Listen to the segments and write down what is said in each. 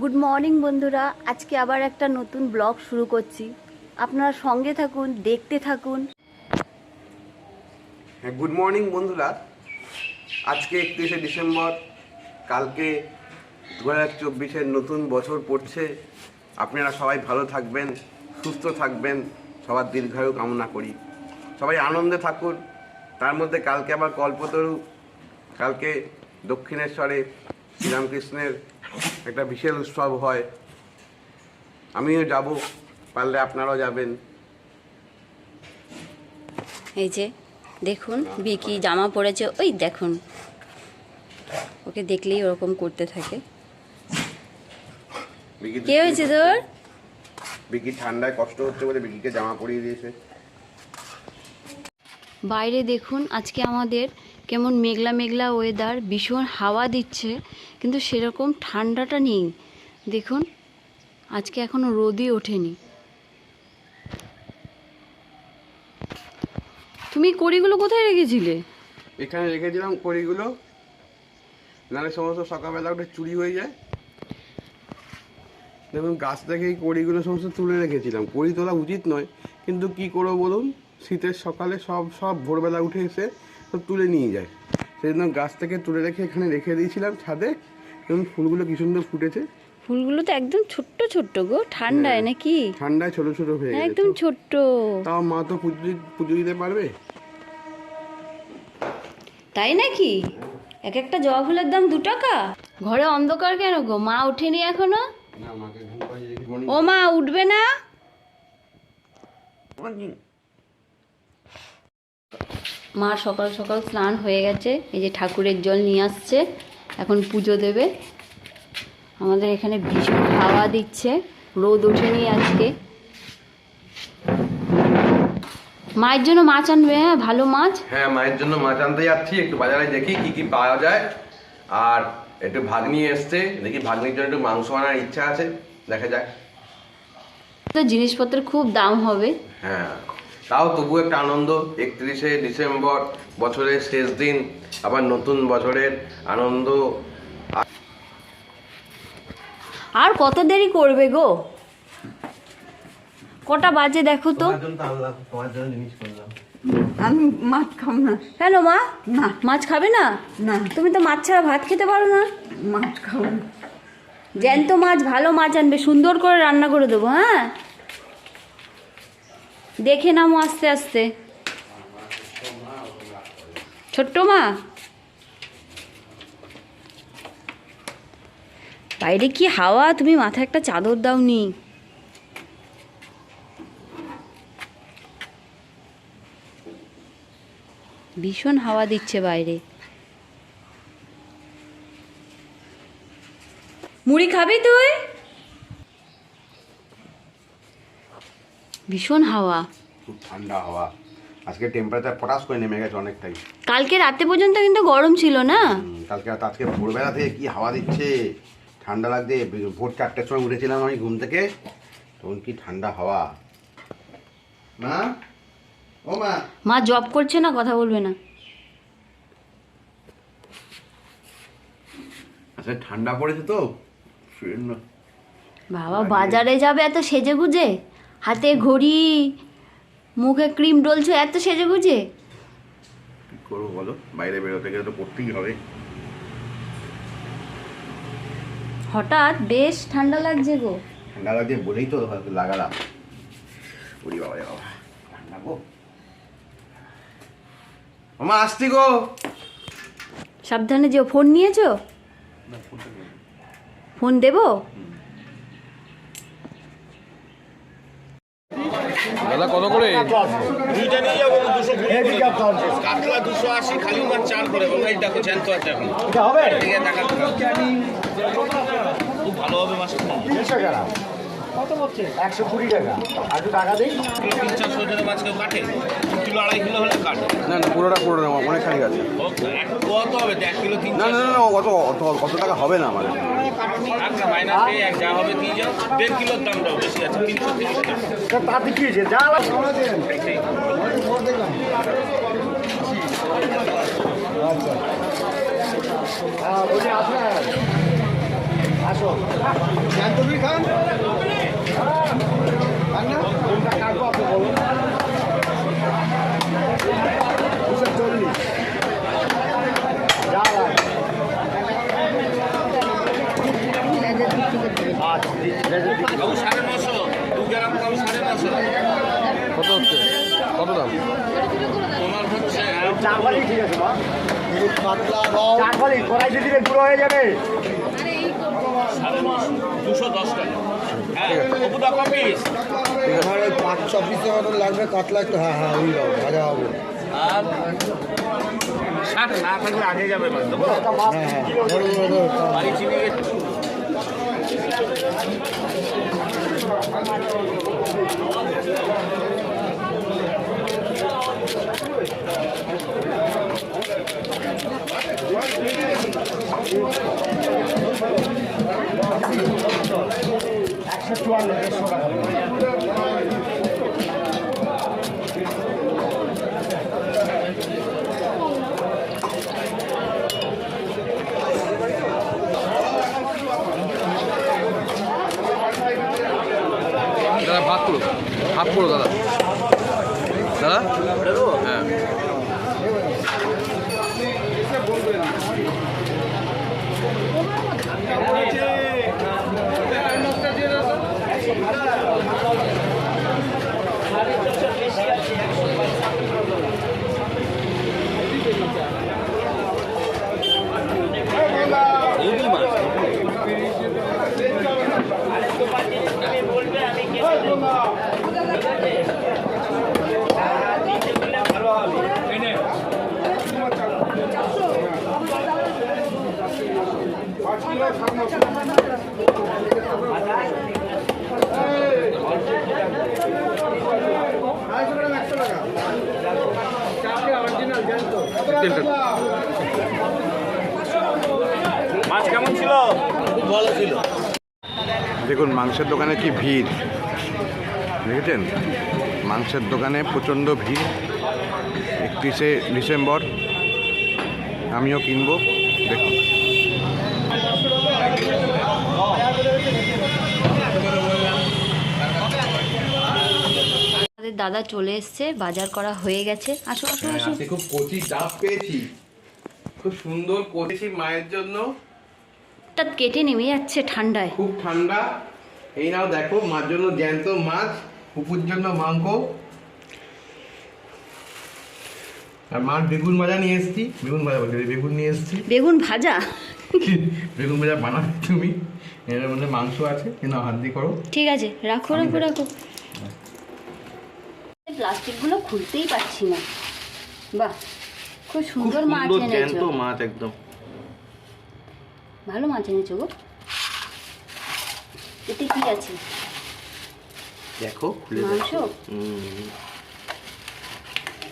Good morning বন্ধুরা। আজকে আবার একটা নতুন ব্লগ শুরু করছি। আপনারা সঙ্গে থাকুন, দেখতে থাকুন। হ্যাঁ গুড মর্নিং বন্ধুরা। আজকে একত্রিশে ডিসেম্বর। কালকে দু হাজার নতুন বছর পড়ছে। আপনারা সবাই ভালো থাকবেন, সুস্থ থাকবেন। সবার দীর্ঘায়ু কামনা করি। সবাই আনন্দে থাকুন। তার মধ্যে কালকে আবার কল্পতরু। কালকে দক্ষিণেশ্বরে শ্রীরামকৃষ্ণের একটা বিশাল উৎসব হয়। আমিও যাব পারলে আপনারাও যাবেন। এই যে দেখুন বিকি জামা পরেছে ওই দেখুন। ওকে দেখলেই ওরকম করতে থাকে। কে হয়েছে তোর? বিকি ঠান্ডায় কষ্ট হচ্ছে বলে বিকিকে জামা পরিয়ে দিয়েছে। বাইরে দেখুন আজকে আমাদের কেমন মেঘলা মেঘলা ওয়েদার ভীষণ হাওয়া দিচ্ছে। কিন্তু সেরকম ঠান্ডাটা নেই। দেখুন, আজকে এখনও রোদই ওঠেনি। তুমি কড়িগুলো কোথায় রেখেছিলে? এখানে রেখেছিলাম কড়িগুলো। নাহলে সমস্ত সকালবেলা উঠে চুরি হয়ে যায়। দেখুন, গাছ থেকে এই কড়িগুলো সমস্ত তুলে রেখেছিলাম। কড়ি তোলা উচিত নয়, কিন্তু কি করব বলুন? শীতের সকালে সব সব ভোরবেলা উঠে এসে সব তুলে নিয়ে যায়। সেই জন্য গাছ থেকে তুলে রেখে এখানে রেখে দিয়েছিলাম ছাদে এবং ফুলগুলো কি সুন্দর ফুটেছে। ফুলগুলো তো একদম ছোট্ট ছোট্ট গো ঠান্ডায় নাকি? ঠান্ডায় ছোট ছোট হয়ে গেছে। একদম ছোট্ট। তাও মা তো পুজো পুজো দিতে পারবে? তাই নাকি? এক একটা জবা ফুলের দাম দু টাকা? ঘরে অন্ধকার কেন গো? মা ওঠেনি এখনও? না মাকে ঘুম পাড়িয়ে রেখে ও মা উঠবে না। মা সকাল সকাল স্নান হয়ে গেছে এই যে ঠাকুরের জল নিয়ে আসছে এখন পুজো দেবে। আমাদের এখানে ভীষণ হাওয়া দিচ্ছে রোদ ওঠেনি আজকে। মায়ের জন্য মাছ আনবে হ্যাঁ? ভালো মাছ? হ্যাঁ মায়ের জন্য মাছ আনতে যাচ্ছি একটু বাজারে দেখি কি কি পাওয়া যায়। আর একটু ভাগ্নি এসছে দেখি ভাগ্নির জন্য একটু মাংস আনার ইচ্ছা আছে দেখা যাক। তো জিনিসপত্রের খুব দাম হবে। হ্যাঁ। তাও তবু একটা আনন্দ একত্রিশে ডিসেম্বর বছরের শেষ দিন আবার নতুন বছরের আনন্দ। আর কত দেরি করবে গো? কটা বাজে দেখো তো। তোমার জন্য জিনিস করলাম। আমি মাছ খাব না। কেন মা। না। মাছ খাবে না? না। তুমি তো মাছ ছাড়া ভাত খেতে পারো না। মাছ খাব না। জ্যান্ত মাছ ভালো মাছ আনবে। সুন্দর করে রান্না করে দেবো হ্যাঁ? দেখে নামো আস্তে আস্তে। ছোট্ট মা। বাইরে কি হাওয়া? তুমি মাথায় একটা চাদর দাওনি। ভীষণ হাওয়া দিচ্ছে বাইরে। মুড়ি খাবি তুই? ভীষণ হাওয়া। খুব ঠান্ডা হাওয়া। আজকে টেম্পারেচার পটাশ করে নেমে গেছে অনেকটাই। কালকে রাতে পর্যন্ত কিন্তু গরম ছিল না? কালকে কালকে আজকে ভোরবেলা থেকে কি হাওয়া দিচ্ছে? ঠান্ডা লাগছে। ভোর চারটের সময় উঠেছিলাম আমি ঘুম থেকে। তখন কি ঠান্ডা হাওয়া। মা? ও মা? মা জব করছে না কথা বলবে না। আচ্ছা ঠান্ডা পড়েছে তো? বাবা বাজারে যাবে এত সেজে গুজে হাতে ঘড়ি মুখে ক্রিম ডলছে এত সেজে গুজে কি করব বলো? বাইরে বেরোতে গেলে তো করতেই হবে। হঠাৎ বেশ ঠান্ডা লাগছে গো। ঠান্ডা লাগছে বলেই তো লাগালাম। ওরে বাবা বাবা। ঠান্ডা গো। মামা আসছি গো। সাবধানে যেও ফোন নিয়েছো? ফোন দেবো? দাদা কত করে? দুইটা নিয়ে যাব দুশো কুড়ি কাতলা দুশো আশি খালি মাছ চার করে ওই দেখো জ্যান্ত আছে এখন। ঠিক আছে দেখা খুব ভালো হবে মাছটা। একশো কুড়ি টাকা। আর একটু টাকা দিই? তিন চারশো টাকা মাছ কেউ কাটে কিলো আড়াই কিলো হলে কাটে। না না পুরোটা পুরোটা আমার অনেকখানি আছে। কত হবে? এক কিলো তিন না না না অত অত অত টাকা হবে না আমার আচ্ছা মাইনাস এক যা হবে দিয়ে যাও। দেড় কিলোর দামটাও বেশি আছে তিনশো তিরিশ টাকা। তাতে কি হয়েছে যা হ্যাঁ বলছি আপনার। একশো জ্যান্তবি খান খান না কোনটা কাটবো আপনি বলুন দুশো চল্লিশ যা লাগে আচ্ছা রেজাল্ট দিচ্ছি। বাবু সাড়ে নশো দু গ্রাম কম সাড়ে নশো কত হচ্ছে কত দাম তোমার হচ্ছে চার বালি ঠিক আছে মা চার বালি কড়াইতে দিলে গুঁড়ো হয়ে যাবে দুশো দশ টাকা হ্যাঁ কপুদা কপিস আমার ওই পাঁচ ছ পিসের মতন লাগবে কাতলা একটু হ্যাঁ হ্যাঁ ওই ভাজা হবে আর ষাট না থাকলে আগে যাবে হ্যাঁ হ্যাঁ কিলো ধরো, ধরো, ধরো। বাড়ি চিনি একশো চুয়ান্ন দেড়শো টাকা দাদা ভাত করো হাফ করো দাদা দাদা হ্যাঁ মাছ কেমন ছিল? দেখুন, মাংসের দোকানে কি ভিড়? দেখেছেন? মাংসের দোকানে প্রচণ্ড ভিড়। একত্রিশে ডিসেম্বর, আমিও কিনবো। দেখুন। দাদা চলে এসছে বাজার করা হয়ে গেছে। আসো আসো আসো খুব কচি ডাব পেয়েছি। খুব সুন্দর করেছি মায়ের জন্য। হঠাৎ কেটে নেমে যাচ্ছে ঠান্ডায়। খুব ঠান্ডা। এই নাও দেখো মার জন্য জ্যান্ত মাছ পুকুর জন্য মাংস। আর মার বেগুন ভাজা নিয়ে এসেছি। বেগুন ভাজা বলছি বেগুন নিয়ে এসেছি। বেগুন ভাজা? বেগুন ভাজা বানাবে তুমি? এর মধ্যে মাংস আছে কিন্তু হাত দিয়ে করো। ঠিক আছে রাখো রাখো রাখো। প্লাস্টিকগুলো খুলতেই পারছি না। বাহ খুব সুন্দর মাছ এনেছো। মাছ একদম। ভালো মাছ এনেছো গো। এতে কি আছে? দেখো খুলে মাংস?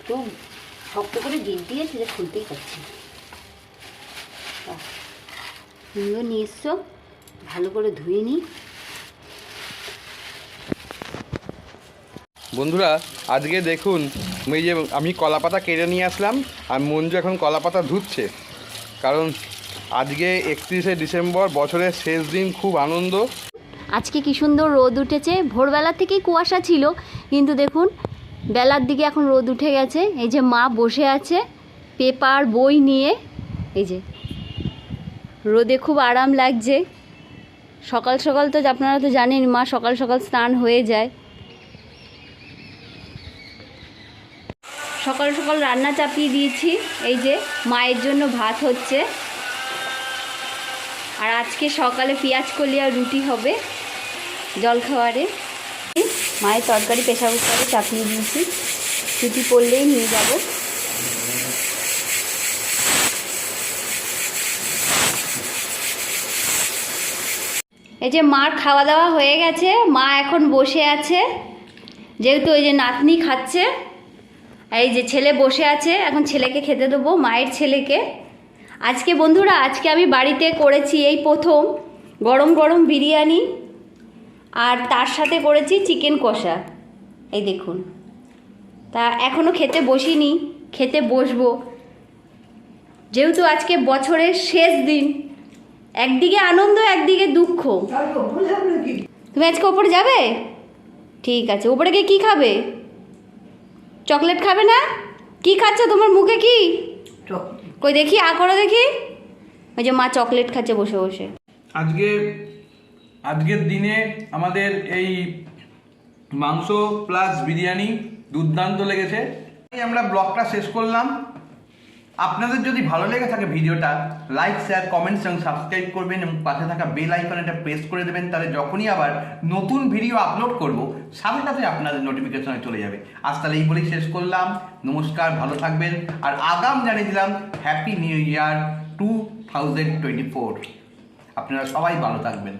তো শক্ত করে গিট দিয়েছে যে খুলতেই পারছি না। সুন্দর নিয়ে এসছো। ভালো করে ধুয়ে নিই বন্ধুরা, আজকে দেখুন এই যে, আমি কলা পাতা কেটে নিয়ে আসলাম, আর মঞ্জু এখন কলা পাতা ধুচ্ছে। কারণ আজকে একত্রিশে ডিসেম্বর, বছরের শেষ দিন, খুব আনন্দ। আজকে কি সুন্দর রোদ উঠেছে? ভোরবেলা থেকেই কুয়াশা ছিল, কিন্তু দেখুন, বেলার দিকে এখন রোদ উঠে গেছে। এই যে মা বসে আছে, পেপার, বই নিয়ে। এই যে, রোদে খুব আরাম লাগছে। সকাল সকাল তো, আপনারা তো জানেন, মা সকাল সকাল স্নান হয়ে যায়। সকাল সকাল রান্না চাপিয়ে দিয়েছি। এই যে মায়ের জন্য ভাত হচ্ছে। আর আজকে সকালে পেঁয়াজ কলি আর রুটি হবে জলখাবারে। মায়ের তরকারি প্রেশার কুকারে চাপিয়ে দিয়েছি। রুটি পড়লেই নিয়ে যাব। এই যে মার খাওয়া দাওয়া হয়ে গেছে। মা এখন বসে আছে। যেহেতু ওই যে নাতনি খাচ্ছে এই যে ছেলে বসে আছে এখন ছেলেকে খেতে দেবো মায়ের ছেলেকে। আজকে বন্ধুরা আজকে আমি বাড়িতে করেছি এই প্রথম গরম গরম বিরিয়ানি আর তার সাথে করেছি চিকেন কষা। এই দেখুন। তা এখনও খেতে বসিনি খেতে বসবো। যেহেতু আজকে বছরের শেষ দিন একদিকে আনন্দ একদিকে দুঃখ। তুমি আজকে ওপরে যাবে? ঠিক আছে ওপরে গিয়ে কী খাবে? চকলেট খাবে না? কি খাচ্ছ তোমার মুখে কি? কই দেখি আ করো দেখি। ওই যে মা চকলেট খাচ্ছে বসে বসে। আজকে আজকের দিনে আমাদের এই মাংস প্লাস বিরিয়ানি দুর্দান্ত লেগেছে। আমরা ব্লগটা শেষ করলাম। আপনাদের যদি ভালো লেগে থাকে ভিডিওটা লাইক শেয়ার কমেন্টস এবং সাবস্ক্রাইব করবেন এবং পাশে থাকা বেল আইকনটা প্রেস করে দেবেন, তাহলে যখনই আবার নতুন ভিডিও আপলোড করব, সাথে সাথে আপনাদের নোটিফিকেশনে চলে যাবে। আজ তাহলে এই বলেই শেষ করলাম। নমস্কার, ভালো থাকবেন। আর আগাম জানিয়ে দিলাম happy new year two thousand twenty four আপনারা সবাই ভালো থাকবেন।